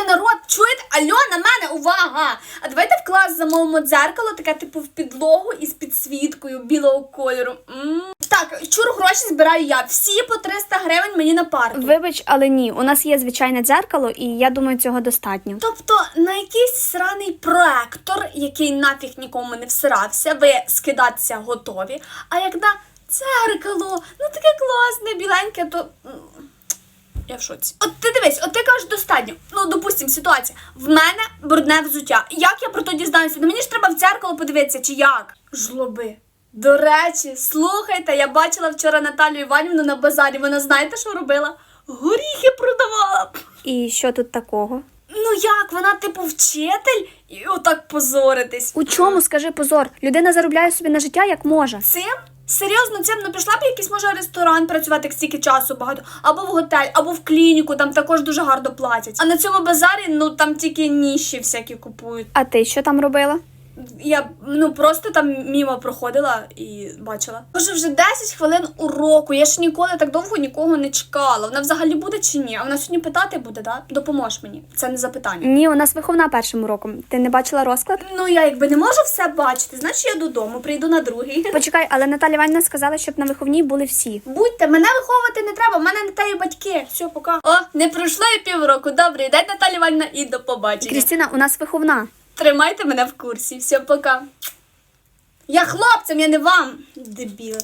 Слухайте, народ, чуєте? Алло, на мене, увага! А давайте в клас замовимо дзеркало, таке типу в підлогу із підсвіткою білого кольору. м Так, чур гроші збираю я. Всі по 300 гривень мені на парту. Вибач, але ні, у нас є звичайне дзеркало, і я думаю, цього достатньо. Тобто на якийсь сраний проектор, який нафіг нікому не всирався, ви скидатися готові. А як на дзеркало, ну таке класне, біленьке, то. Я в шоці. От ти дивись, от ти кажеш достатньо. Ну, допустим, ситуація. В мене брудне взуття. Як я про то дізнаюся? Ну мені ж треба в дзеркало подивитися, чи як? Жлоби. До речі, слухайте, я бачила вчора Наталю Іванівну на базарі. Вона знаєте, що робила? Горіхи продавала. І що тут такого? Ну як, вона типу вчитель і отак позоритись. У чому, скажи позор? Людина заробляє собі на життя як може. Цим? Серйозно, цим не пішла б якийсь може ресторан працювати стільки часу багато, або в готель, або в клініку, там також дуже гарно платять. А на цьому базарі ну там тільки ніщі всякі купують. А ти що там робила? Я ну просто там мімо проходила і бачила. Може, вже 10 хвилин уроку. Я ж ніколи так довго нікого не чекала. Вона взагалі буде чи ні? А вона сьогодні питати буде, да? Допомож мені. Це не запитання. Ні, у нас виховна першим уроком. Ти не бачила розклад? Ну я якби не можу все бачити, значить я додому прийду на другий. Почекай, але Наталя Іванівна сказала, щоб на виховній були всі. Будьте, мене виховувати не треба, в мене не те і батьки. Все, пока. О, не пройшло і півроку. Добрий день, Наталя Іванівна, і до побачення. Крістіна, у нас виховна. Тримайте мене в курсі. Все, пока. Я хлопцям, я не вам. Дебіли.